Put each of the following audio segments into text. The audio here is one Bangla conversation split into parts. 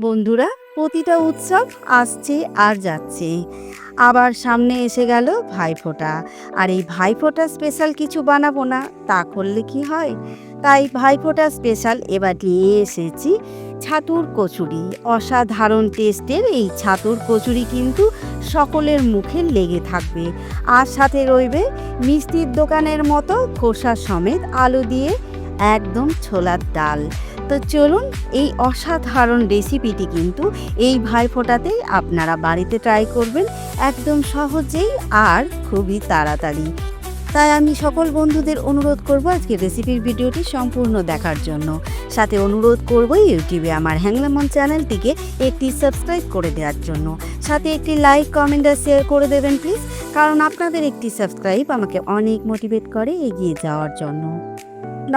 বন্ধুরা, প্রতিটা উৎসব আসছে আর যাচ্ছে। আবার সামনে এসে গেল ভাইফোঁটা। আর এই ভাইফোঁটা স্পেশাল কিছু বানাবো না, তা করলে কি হয়? তাই ভাইফোঁটা স্পেশাল এবার নিয়ে এসেছি ছাতুর কচুরি। অসাধারণ টেস্টের এই ছাতুর কচুরি কিন্তু সকলের মুখে লেগে থাকবে। আর সাথে রইবে মিষ্টির দোকানের মতো খোসা সমেত আলু দিয়ে একদম ছোলার ডাল। তো চলুন এই অসাধারণ রেসিপিটি কিন্তু এই ভাইফোঁটাতেই আপনারা বাড়িতে ট্রাই করবেন একদম সহজেই আর খুবই তাড়াতাড়ি। তাই আমি সকল বন্ধুদের অনুরোধ করব আজকে রেসিপির ভিডিওটি সম্পূর্ণ দেখার জন্য। সাথে অনুরোধ করব ইউটিউবে আমার হ্যাংলামন চ্যানেলটিকে একটি সাবস্ক্রাইব করে দেওয়ার জন্য। সাথে একটি লাইক কমেন্ট আর শেয়ার করে দেবেন প্লিজ কারণ আপনাদের একটি সাবস্ক্রাইব আমাকে অনেক মোটিভেট করে এগিয়ে যাওয়ার জন্য।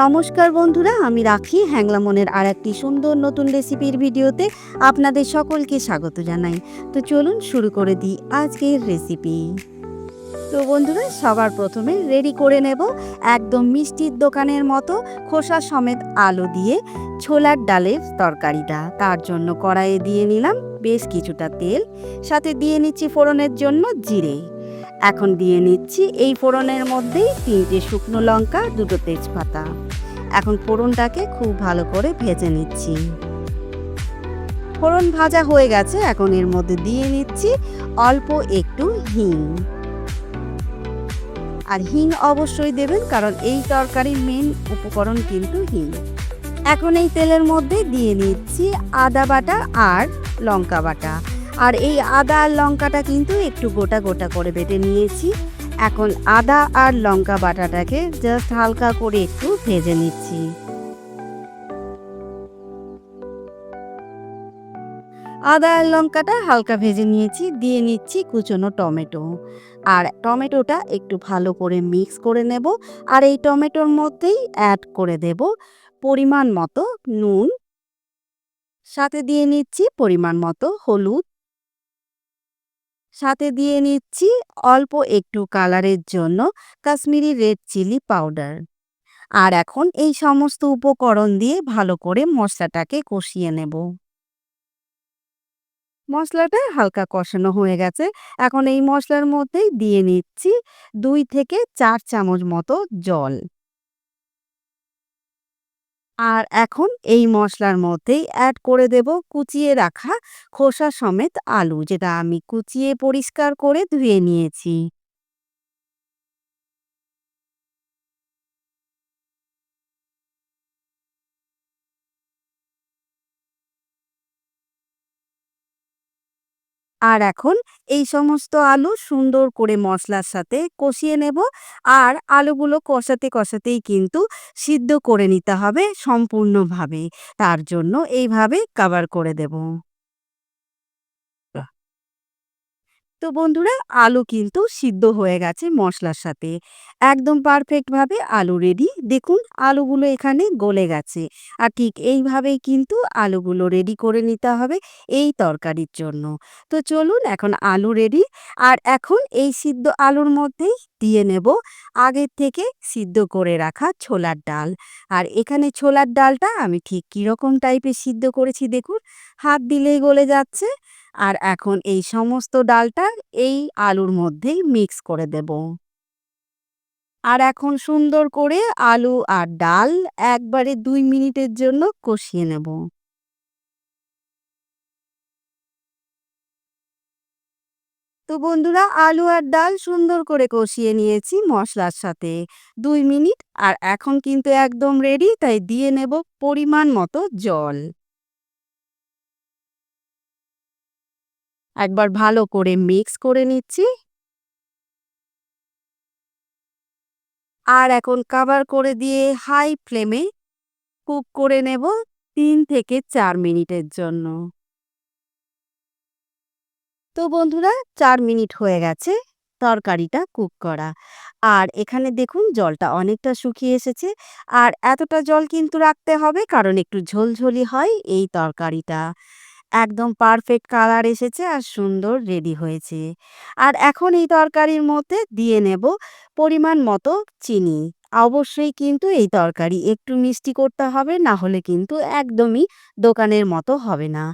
নমস্কার বন্ধুরা, আমি রাখি। হ্যাংলামনের আর একটি সুন্দর নতুন রেসিপির ভিডিওতে আপনাদের সকলকে স্বাগত জানাই। তো চলুন শুরু করে দিই আজকের রেসিপি। তো বন্ধুরা, সবার প্রথমে রেডি করে নেব একদম মিষ্টির দোকানের মতো খোসা সমেত আলু দিয়ে ছোলার ডালের তরকারিটা। তার জন্য কড়াইয়ে দিয়ে নিলাম বেশ কিছুটা তেল। সাথে দিয়ে নিচ্ছি ফোড়নের জন্য জিরে। এখন দিয়ে নিচ্ছি এই ফোড়নের মধ্যেই তিনটে শুকনো লঙ্কা, দুটো তেজপাতা। এখন ফোড়নটাকে খুব ভালো করে ভেজে নিচ্ছি। ফোড়ন ভাজা হয়ে গেছে, এখন এর মধ্যে দিয়ে নিচ্ছি অল্প একটু হিং। আর হিং অবশ্যই দেবেন, কারণ এই তরকারির মেন উপকরণ কিন্তু হিং। এখন এই তেলের মধ্যে দিয়ে নিচ্ছি আদা বাটা আর লঙ্কা বাটা। আর এই আদা আর লঙ্কাটা কিন্তু একটু গোটা গোটা করে বেটে নিয়েছি। এখন আদা আর লঙ্কা বাটাটাকে জাস্ট হালকা করে একটু ভেজে নিচ্ছি। আদা আর লঙ্কাটা হালকা ভেজে নিয়েছি, দিয়ে নিচ্ছি কুচনো টমেটো। আর টমেটোটা একটু ভালো করে মিক্স করে নেব, আর এই টমেটোর মধ্যেই অ্যাড করে দেব পরিমাণ মতো নুন। সাথে দিয়ে নিচ্ছি পরিমাণ মতো হলুদ। সাথে দিয়ে নিচ্ছি অল্প একটু কালারের জন্য কাশ্মীরি রেড চিলি পাউডার। আর এখন এই সমস্ত উপকরণ দিয়ে ভালো করে মশলাটাকে কষিয়ে নেব। মশলাটা হালকা কষানো হয়ে গেছে। এখন এই মশলার মধ্যেই দিয়ে নিচ্ছি দুই থেকে চার চামচ মতো জল। আর এখন এই মশলার মধ্যেই অ্যাড করে দেব কুচিয়ে রাখা খোসা সমেত আলু, যেটা আমি কুচিয়ে পরিষ্কার করে ধুয়ে নিয়েছি। আর এখন এই সমস্ত আলু সুন্দর করে মশলার সাথে কষিয়ে নেব। আর আলুগুলো কষাতে কষাতেই কিন্তু সিদ্ধ করে নিতে হবে সম্পূর্ণভাবে। তার জন্য এইভাবে কাভার করে দেব। তো বন্ধুরা, আলু কিন্তু সিদ্ধ হয়ে গেছে মশলার সাথে। একদম পারফেক্টভাবে আলু রেডি দেখুন, আলুগুলো এখানে গলে গেছে। আর ঠিক এইভাবেই কিন্তু আলুগুলো রেডি করে নিতে হবে এই তরকারির জন্য। তো চলুন এখন আলু রেডি আর এখন এই সিদ্ধ আলুর মধ্যেই দিয়ে নেব আগের থেকে সিদ্ধ করে রাখা ছোলার ডাল। আর এখানে ছোলার ডালটা আমি ঠিক কীরকম টাইপের সিদ্ধ করেছি দেখুন। হাত দিলেই গলে যাচ্ছে। আর এখন এই সমস্ত ডালটা এই আলুর মধ্যেই মিক্স করে দেব। আর এখন সুন্দর করে আলু আর ডাল একবারে দুই মিনিটের জন্য কষিয়ে নেব। তো বন্ধুরা, আলু আর ডাল সুন্দর করে কষিয়ে নিয়েছি মশলার সাথে দুই মিনিট, আর এখন কিন্তু একদম রেডি তাই দিয়ে নেব পরিমাণ মতো জল। একবার ভালো করে মিক্স করে নিচ্ছি। আর এখন কাভার করে দিয়ে হাই ফ্লেমে কুক করে নেব তিন থেকে চার মিনিটের জন্য। তো বন্ধুরা, চার মিনিট হয়ে গেছে তরকারিটা কুক করা। আর এখানে দেখুন, জলটা অনেকটা শুকিয়ে এসেছে। আর এতটা জল কিন্তু রাখতে হবে, কারণ একটু ঝোলঝোলি হয় এই তরকারিটা। একদম পারফেক্ট কালার এসেছে আর সুন্দর রেডি হয়েছে। আর এখন এই তরকারির মধ্যে দিয়ে নেব পরিমাণ মতো চিনি। অবশ্যই কিন্তু এই তরকারি একটু মিষ্টি করতে হবে, না হলে কিন্তু একদমই দোকানের মতো হবে না।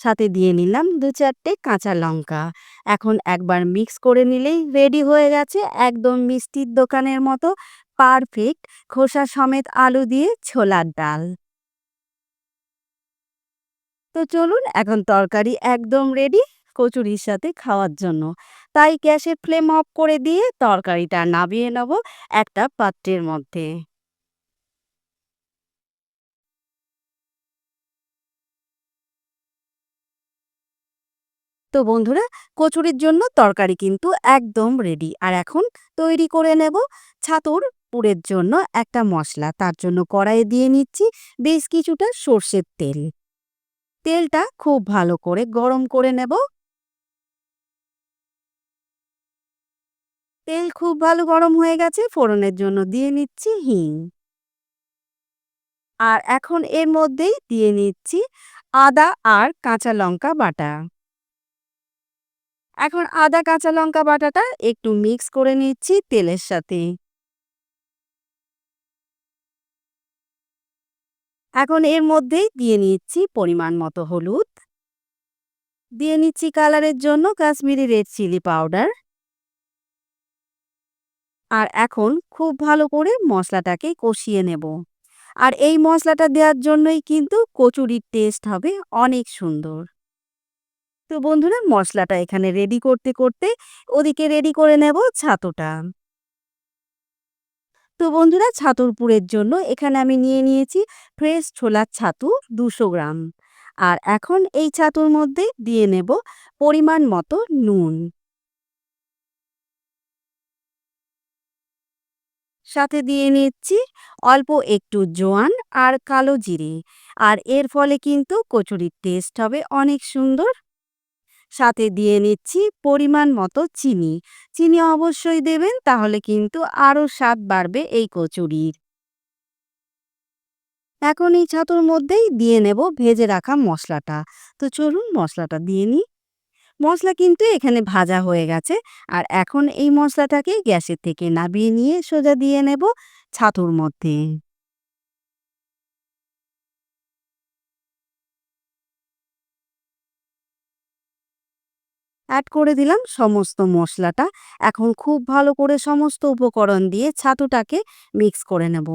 সাথে দিয়ে নিলাম দু চারটে কাঁচা লঙ্কা। এখন একবার মিক্স করে নিলেই রেডি হয়ে গেছে। একদম মিষ্টির দোকানের মতো পারফেক্ট খোসা সমেত আলু দিয়ে ছোলার ডাল। তো চলুন, এখন তরকারি একদম রেডি কচুরির সাথে খাওয়ার জন্য। তাই গ্যাসের ফ্লেম অফ করে দিয়ে তরকারিটা নামিয়ে নেব একটা পাত্রের মধ্যে। তো বন্ধুরা, কচুরির জন্য তরকারি কিন্তু একদম রেডি আর এখন তৈরি করে নেব ছাতুর পুরের জন্য একটা মশলা। তার জন্য কড়াইয়ে দিয়ে নিচ্ছি বেশ কিছুটা সর্ষের তেল। তেলটা খুব ভালো করে গরম করে নেব। তেল খুব ভালো গরম হয়ে গেছে, ফোড়নের জন্য দিয়ে নিচ্ছি হিং। আর এখন এর মধ্যেই দিয়ে নিচ্ছি আদা আর কাঁচা লঙ্কা বাটা। এখন আদা, কাঁচা লঙ্কা বাটাটা একটু মিক্স করে নিচ্ছি তেলের সাথে। এখন এর মধ্যেই দিয়ে নিচ্ছি পরিমাণ মতো হলুদ। দিয়ে নিচ্ছি কালারের জন্য কাশ্মীরি রেড চিলি পাউডার। আর এখন খুব ভালো করে মশলাটাকে কষিয়ে নেব। আর এই মশলাটা দেওয়ার জন্যই কিন্তু কচুরির টেস্ট হবে অনেক সুন্দর। তো বন্ধুরা, মশলাটা এখানে রেডি করতে করতে ওদিকে রেডি করে নেব ছাতুটা। তো বন্ধুরা, ছাতুর পুরের জন্য এখানে আমি নিয়ে নিয়েছি ফ্রেশ ছোলার ছাতু দুশো গ্রাম। আর এখন এই ছাতুর মধ্যে দিয়ে নেব পরিমাণ মতো নুন। সাথে দিয়ে নিচ্ছি অল্প একটু জোয়ান আর কালো জিরে। আর এর ফলে কিন্তু কচুরির টেস্ট হবে অনেক সুন্দর সাথে দিয়ে নিচ্ছি পরিমাণ মতো চিনি। চিনি অবশ্যই দেবেন, তাহলে কিন্তু আরও স্বাদ বাড়বে এই কচুরির। এখন এই ছাতুর মধ্যেই দিয়ে নেব ভেজে রাখা মশলাটা। তো চলুন মশলাটা দিয়ে নিই। মশলা কিন্তু এখানে ভাজা হয়ে গেছে। আর এখন এই মশলাটাকে গ্যাসের থেকে নাবিয়ে নিয়ে সোজা দিয়ে নেব ছাতুর মধ্যে। অ্যাড করে দিলাম সমস্ত মশলাটা। এখন খুব ভালো করে সমস্ত উপকরণ দিয়ে ছাতুটাকে মিক্স করে নেব।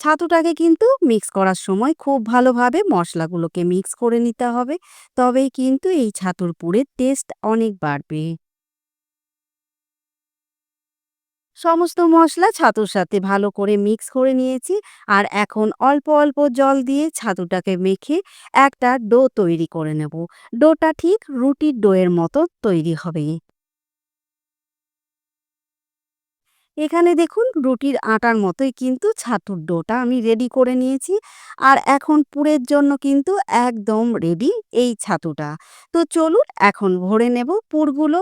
ছাতুটাকে কিন্তু মিক্স করার সময় খুব ভালোভাবে মশলাগুলোকে মিক্স করে নিতে হবে। তবেই কিন্তু এই ছাতুর পুরের টেস্ট অনেক বাড়বে। সমস্ত মশলা ছাতুর সাথে ভালো করে মিক্স করে নিয়েছি। আর এখন অল্প অল্প জল দিয়ে ছাতুটাকে মেখে একটা ডো তৈরি করে নেব। ডোটা ঠিক রুটির ডোয়ের মতো তৈরি হবে। এখানে দেখুন রুটির আটার মতোই কিন্তু ছাতুর ডোটা আমি রেডি করে নিয়েছি। আর এখন পুরের জন্য কিন্তু একদম রেডি এই ছাতুটা। তো চলুন এখন ভরে নেব পুরগুলো।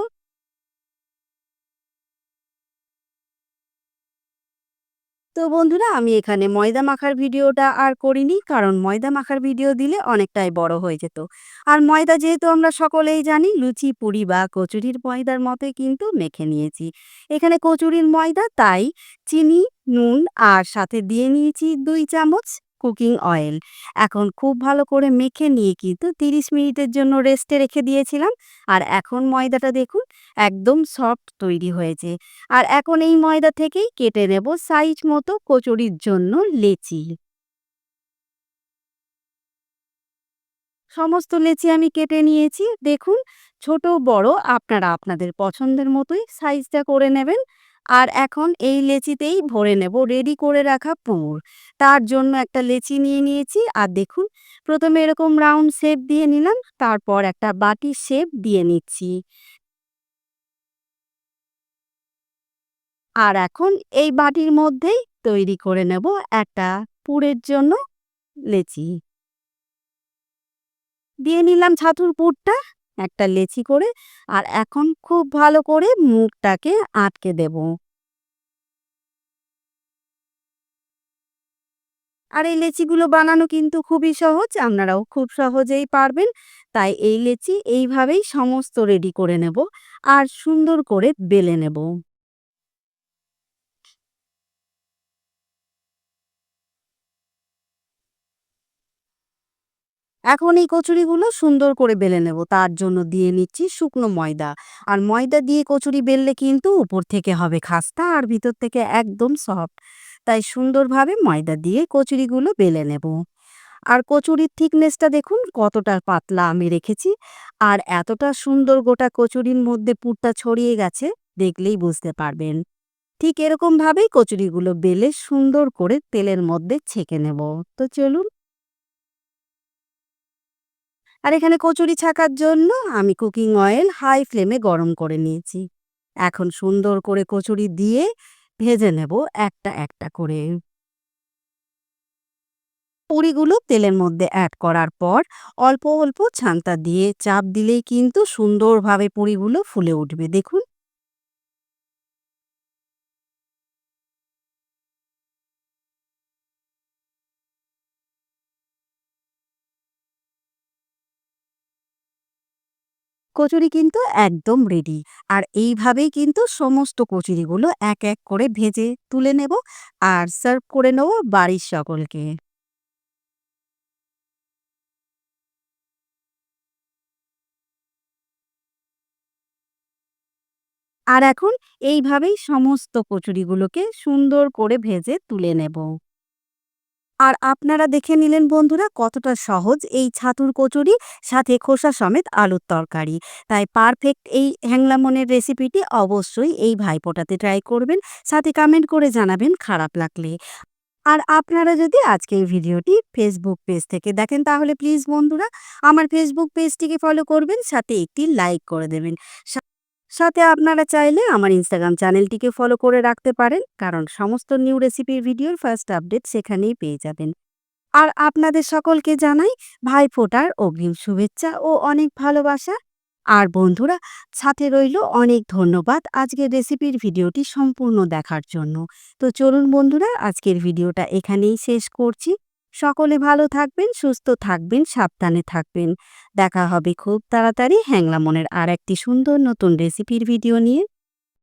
তো বন্ধুরা, আমি এখানে ময়দা মাখার ভিডিওটা আর করিনি, কারণ ময়দা মাখার ভিডিও দিলে অনেকটাই বড় হয়ে যেত। আর ময়দা যেহেতু আমরা সকলেই জানি, লুচি, পুরি বা কচুরির ময়দার মতোই কিন্তু মেখে নিয়েছি। এখানে কচুরির ময়দা, তাই চিনি, নুন আর সাথে দিয়ে নিয়েছি দুই চামচ। Cooking oil. এখন খুব ভালো করে মেখে নিয়ে কিন্তু তিরিশ মিনিটের জন্য রেস্টে রেখে দিয়েছিলাম। আর এখন ময়দাটা দেখুন, একদম সফট তৈরি হয়েছে। আর এখন এই ময়দা থেকেই কেটে নেব সাইজ মতো কচুরির জন্য লেচি। সমস্ত লেচি আমি কেটে নিয়েছি। দেখুন, ছোট, বড়, আপনারা আপনাদের পছন্দের মতোই সাইজটা করে নেবেন। আর এখন এই লেচিতেই ভরে নেব রেডি করে রাখা পুর তার জন্য একটা লেচি নিয়ে নিয়েছি, আর দেখুন, প্রথমে এরকম রাউন্ড শেপ দিয়ে নিলাম, তারপর একটা বাটি শেপ দিয়ে নিচ্ছি। আর এখন এই বাটির মধ্যেই তৈরি করে নেব একটা পুরের জন্য লেচি। দিয়ে নিলাম ছাতুর পুরটা একটা লেচি করে আর এখন খুব ভালো করে মুখটাকে আটকে দেব। আর এই লেচিগুলো বানানো কিন্তু খুবই সহজ, আপনারাও খুব সহজেই পারবেন। তাই এই লেচি এইভাবেই সমস্ত রেডি করে নেব আর সুন্দর করে বেলে নেব। এখন এই কচুরিগুলো সুন্দর করে বেলে নেব। তার জন্য দিয়ে নিচ্ছি শুকনো ময়দা। আর ময়দা দিয়ে কচুরি বেললে কিন্তু উপর থেকে হবে খাস্তা আর ভিতর থেকে একদম সফট। তাই সুন্দরভাবে ময়দা দিয়ে কচুরিগুলো বেলে নেব। আর কচুরির থিকনেসটা দেখুন কতটা পাতলা আমি রেখেছি। আর এতটা সুন্দর গোটা কচুরির মধ্যে পুরটা ছড়িয়ে গেছে দেখলেই বুঝতে পারবেন। ঠিক এরকমভাবেই কচুরিগুলো বেলে সুন্দর করে তেলের মধ্যে ছেঁকে নেব। তো চলুন আর এখানে কচুরি ছাকার জন্য আমি কুকিং অয়েল হাই ফ্লেমে গরম করে নিয়েছি। এখন সুন্দর করে কচুরি দিয়ে ভেজে নেব একটা একটা করে। পুরিগুলো তেলের মধ্যে অ্যাড করার পর অল্প অল্প ছান্তা দিয়ে চাপ দিলেই কিন্তু সুন্দরভাবে পুরিগুলো ফুলে উঠবে। দেখুন। কচুরি কিন্তু একদম রেডি আর এইভাবেই কিন্তু সমস্ত কচুরিগুলো এক এক করে ভেজে তুলে নেব আর সার্ভ করে নেব বাড়ির সকলকে। আর এখন এইভাবেই সমস্ত কচুরিগুলোকে সুন্দর করে ভেজে তুলে নেব। আর আপনারা দেখে নিলেন বন্ধুরা কতটা সহজ এই ছাতুর কচুরি, সাথে খোসা সমেত আলুর তরকারি। তাই পারফেক্ট এই হ্যাংলামনের রেসিপিটি অবশ্যই এই ভাইপোটাতে ট্রাই করবেন, সাথে কমেন্ট করে জানাবেন খারাপ লাগলে। আর আপনারা যদি আজকের ভিডিওটি ফেসবুক পেজ থেকে দেখেন, তাহলে প্লিজ বন্ধুরা, আমার ফেসবুক পেজটিকে ফলো করবেন, সাথে একটি লাইক করে দেবেন। সাথে আপনারা চাইলে আমার ইনস্টাগ্রাম চ্যানেলটিকে ফলো করে রাখতে পারেন। কারণ সমস্ত নিউ রেসিপির ভিডিওর ফার্স্ট আপডেট সেখানেই পেয়ে যাবেন। আর আপনাদের সকলকে জানাই ভাই ফোটার অগ্রিম শুভেচ্ছা ও অনেক ভালোবাসা। আর বন্ধুরা, সাথে রইল অনেক ধন্যবাদ আজকের রেসিপির ভিডিওটি সম্পূর্ণ দেখার জন্য। তো চলুন বন্ধুরা, আজকের ভিডিওটা এখানেই শেষ করছি। সকলে ভালো থাকবেন, সুস্থ থাকবেন, সাবধানে থাকবেন। দেখা হবে খুব তাড়াতাড়ি হ্যাংলা মনের আর একটি সুন্দর নতুন রেসিপির ভিডিও নিয়ে।